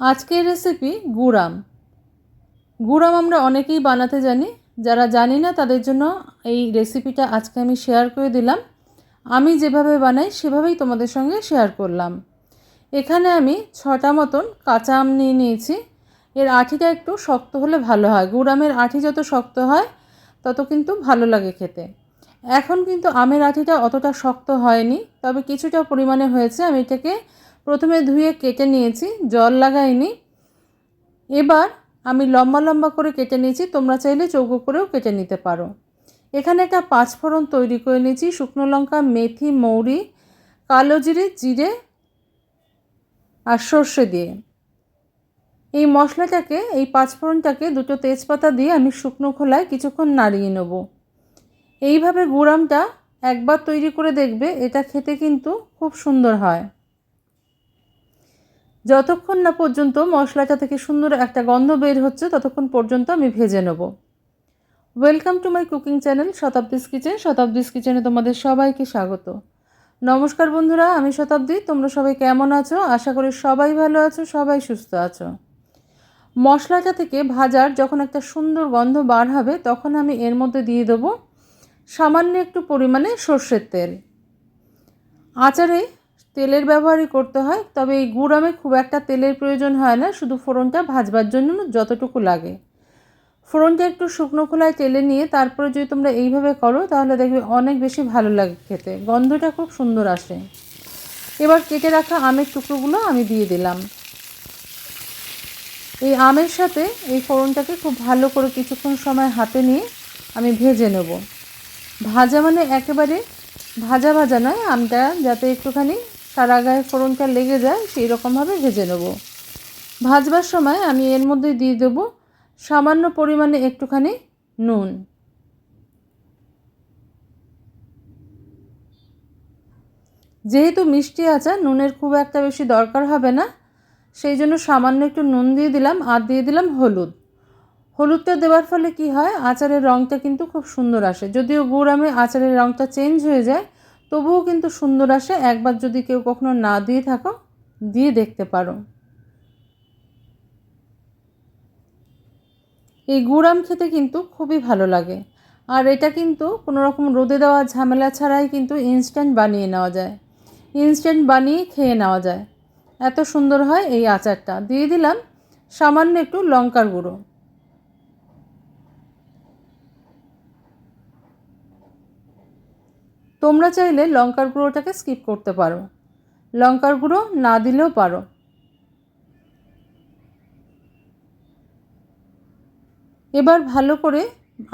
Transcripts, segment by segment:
আজকের রেসিপি গুড়াম। গুড়াম আমরা অনেকেই বানাতে জানি। যারা জানি না, তাদের জন্য এই রেসিপিটা আজকে আমি শেয়ার করে দিলাম। আমি যেভাবে বানাই, সেভাবেই তোমাদের সঙ্গে শেয়ার করলাম। এখানে আমি ছটা মতন কাঁচা আম নিয়ে নিয়েছি। এর আঠিটা একটু শক্ত হলে ভালো হয়। গুড়ামের আঠি যত শক্ত হয়, তত কিন্তু ভালো লাগে খেতে। এখন কিন্তু আমের আঠিটা অতটা শক্ত হয়নি, তবে কিছুটা পরিমাণে হয়েছে। আমি এটাকে প্রথমে ধুয়ে কেটে নিয়েছি, জল লাগাইনি। এবার আমি লম্বা লম্বা করে কেটে নিয়েছি, তোমরা চাইলে চৌকো করেও কেটে নিতে পারো। এখানে একটা পাঁচফোড়ন তৈরি করে নিয়েছি, শুকনো লঙ্কা, মেথি, মৌরি, কালো জিরে জিরে আর সর্ষে দিয়ে। এই মশলাটাকে, এই পাঁচফোড়নটাকে দুটো তেজপাতা দিয়ে আমি শুকনো খোলায় কিছুক্ষণ নাড়িয়ে নেব। এইভাবে গুড়ামটা একবার তৈরি করে দেখবে, এটা খেতে কিন্তু খুব সুন্দর হয়। যতক্ষণ না পর্যন্ত মশলাটা থেকে সুন্দর একটা গন্ধ বের হচ্ছে, ততক্ষণ পর্যন্ত আমি ভেজে নেব। Welcome to my cooking channel Shatabdi's kitchen Shatabdi's কিচেনে তোমাদের সবাইকে স্বাগত। নমস্কার বন্ধুরা, আমি শতাব্দী। তোমরা সবাই কেমন আছো? আশা করি সবাই ভালো আছো, সবাই সুস্থ আছো। মশলাটা থেকে ভাজার যখন একটা সুন্দর গন্ধ বার হবে, তখন আমি এর মধ্যে দিয়ে দেবো সামান্য একটু পরিমাণে সর্ষের তেল। আচারে তেলের ব্যবহারই করতে হয়, তবে এই গুড় গুড়ামে খুব একটা তেলের প্রয়োজন হয় না, শুধু ফোড়নটা ভাজবার জন্য যতটুকু লাগে। ফোড়নটা একটু শুকনো খোলায় তেলে নিয়ে তারপরে যদি তোমরা এইভাবে করো, তাহলে দেখবে অনেক বেশি ভালো লাগে খেতে। গন্ধটা খুব সুন্দর আসে। এবার কেটে রাখা আমের টুকরোগুলো আমি দিয়ে দিলাম। এই আমের সাথে এই ফোড়নটাকে খুব ভালো করে কিছুক্ষণ সময় হাতে নিয়ে আমি ভেজে নেব। ভাজা মানে একেবারে ভাজা ভাজা নয়, আমটা যাতে একটুখানি সারা গায়ে ফোড়নটা লেগে যায় সেই রকমভাবে ভেজে নেব। ভাজবার সময় আমি এর মধ্যে দিয়ে দেব সামান্য পরিমাণে একটুখানি নুন। যেহেতু মিষ্টি আচার, নুনের খুব একটা বেশি দরকার হবে না, সেই জন্য সামান্য একটু নুন দিয়ে দিলাম আর দিয়ে দিলাম হলুদ। হলুদটা দেওয়ার ফলে কি হয়, আচারের রঙটা কিন্তু খুব সুন্দর আসে। যদিও গুড় আমে আচারের রঙটা চেঞ্জ হয়ে যায় তবুও কিন্তু সুন্দর আসে। একবার যদি কেউ কখনো না দিয়ে থাকো, দিয়ে দেখতে পারো। এই গুড়াম খেতে কিন্তু খুবই ভালো লাগে। আর এটা কিন্তু কোনো রকম রোদে দেওয়া ঝামেলা ছাড়াই কিন্তু ইনস্ট্যান্ট বানিয়ে নেওয়া যায়। ইনস্ট্যান্ট বানিয়ে খেয়ে নেওয়া যায়। এত সুন্দর হয় এই আচারটা। দিয়ে দিলাম সামান্য একটু লঙ্কার গুঁড়ো। তোমরা চাইলে লঙ্কার গুঁড়োটাকে স্কিপ করতে পারো। লঙ্কার গুঁড়ো না দিলেও পারো। এবার ভালো করে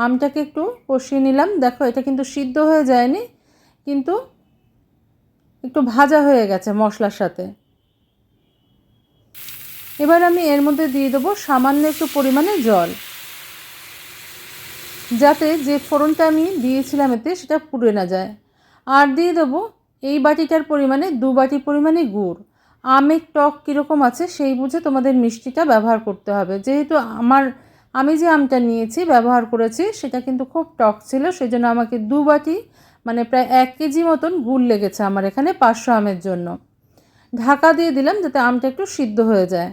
আমটাকে একটু কষিয়ে নিলাম। দেখো, এটা কিন্তু সিদ্ধ হয়ে যায়নি, কিন্তু একটু ভাজা হয়ে গেছে মশলার সাথে। এবার আমি এর মধ্যে দিয়ে দেবো সামান্য একটু পরিমাণে জল। যাতে যে ফোড়নটা আমি দিয়েছিলাম এতে সেটা পুড়ে না যায়। আর দিয়ে দেবো এই বাটিটার পরিমাণে, দু বাটি পরিমাণে গুড়। আমের টক কীরকম আছে সেই বুঝে তোমাদের মিষ্টিটা ব্যবহার করতে হবে। যেহেতু আমার, আমি যে আমটা নিয়েছি, ব্যবহার করেছি, সেটা কিন্তু খুব টক ছিল সেই জন্য আমাকে দু বাটি মানে প্রায় এক কেজি মতন গুড় লেগেছে আমার এখানে পাঁচশো আমের জন্য। ঢাকা দিয়ে দিলাম যাতে আমটা একটু সিদ্ধ হয়ে যায়।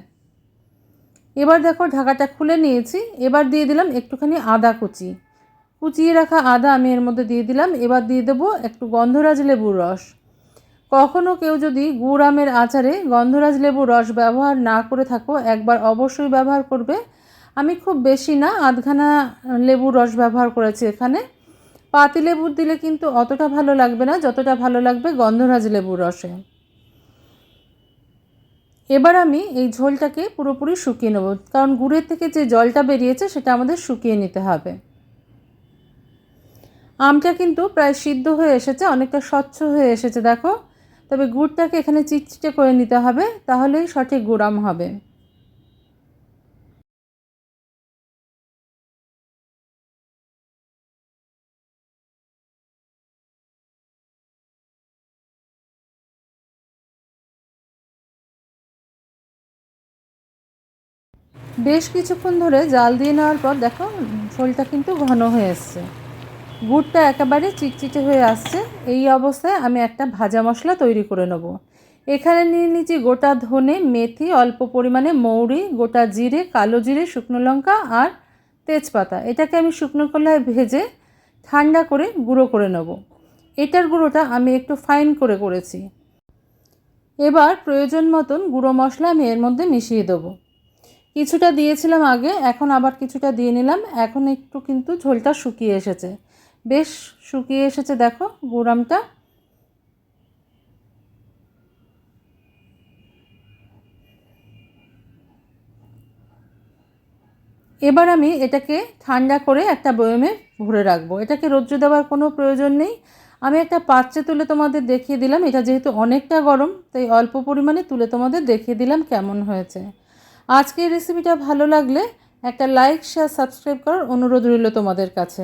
এবার দেখো, ঢাকাটা খুলে নিয়েছি। এবার দিয়ে দিলাম একটুখানি আদা কুচি। কুচিয়ে রাখা আদা আমি এর মধ্যে দিয়ে দিলাম। এবার দিয়ে দেবো একটু গন্ধরাজ লেবুর রস। কখনও কেউ যদি গুড় আমের আচারে গন্ধরাজ লেবুর রস ব্যবহার না করে থাকো, একবার অবশ্যই ব্যবহার করবে। আমি খুব বেশি না, আধখানা লেবুর রস ব্যবহার করেছি এখানে। পাতি লেবুর দিলে কিন্তু অতটা ভালো লাগবে না, যতটা ভালো লাগবে গন্ধরাজ লেবুর রসে। এবার আমি এই ঝোলটাকে পুরোপুরি শুকিয়ে নেব, কারণ গুড়ের থেকে যে জলটা বেরিয়েছে সেটা আমাদের শুকিয়ে নিতে হবে। আমটা কিন্তু প্রায় সিদ্ধ হয়ে এসেছে, অনেকটা স্বচ্ছ হয়ে এসেছে, দেখো। তবে গুড়টাকে এখানে চিটচিটে করে নিতে হবে, তাহলেই সঠিক গুড়াম হবে। বেশ কিছুক্ষণ ধরে জাল দিয়ে নেওয়ার পর দেখো ঝোলটা কিন্তু ঘন হয়ে এসছে। গুড়টা একেবারে চিটচিটে হয়ে আসছে। এই অবস্থায় আমি একটা ভাজা মশলা তৈরি করে নেব। এখানে নিয়ে নিচ্ছি গোটা ধনে, মেথি, অল্প পরিমাণে মৌরি, গোটা জিরে, কালো জিরে, শুকনো লঙ্কা আর তেজপাতা। এটাকে আমি শুকনো কলায় ভেজে ঠান্ডা করে গুঁড়ো করে নেব। এটার গুঁড়োটা আমি একটু ফাইন করে করেছি। এবার প্রয়োজন মতন গুঁড়ো মশলা আমি এর মধ্যে মিশিয়ে দেবো। কিছুটা দিয়েছিলাম আগে, এখন আবার কিছুটা দিয়ে নিলাম। এখন একটু কিন্তু ঝোলটা শুকিয়ে এসেছে। বেশ শুকিয়ে এসেছে, দেখো গুড়ামটা। এবার আমি এটাকে ঠান্ডা করে একটা বয়মে ভরে রাখব। এটাকে রৌদ্র দেওয়ার কোনো প্রয়োজন নেই। আমি একটা পাত্রে তুলে তোমাদের দেখিয়ে দিলাম। এটা যেহেতু অনেকটা গরম, তাই অল্প পরিমাণে তুলে তোমাদের দেখিয়ে দিলাম কেমন হয়েছে। আজকের রেসিপিটা ভালো লাগলে একটা লাইক শেয়ার সাবস্ক্রাইব করার অনুরোধ রইল তোমাদের কাছে।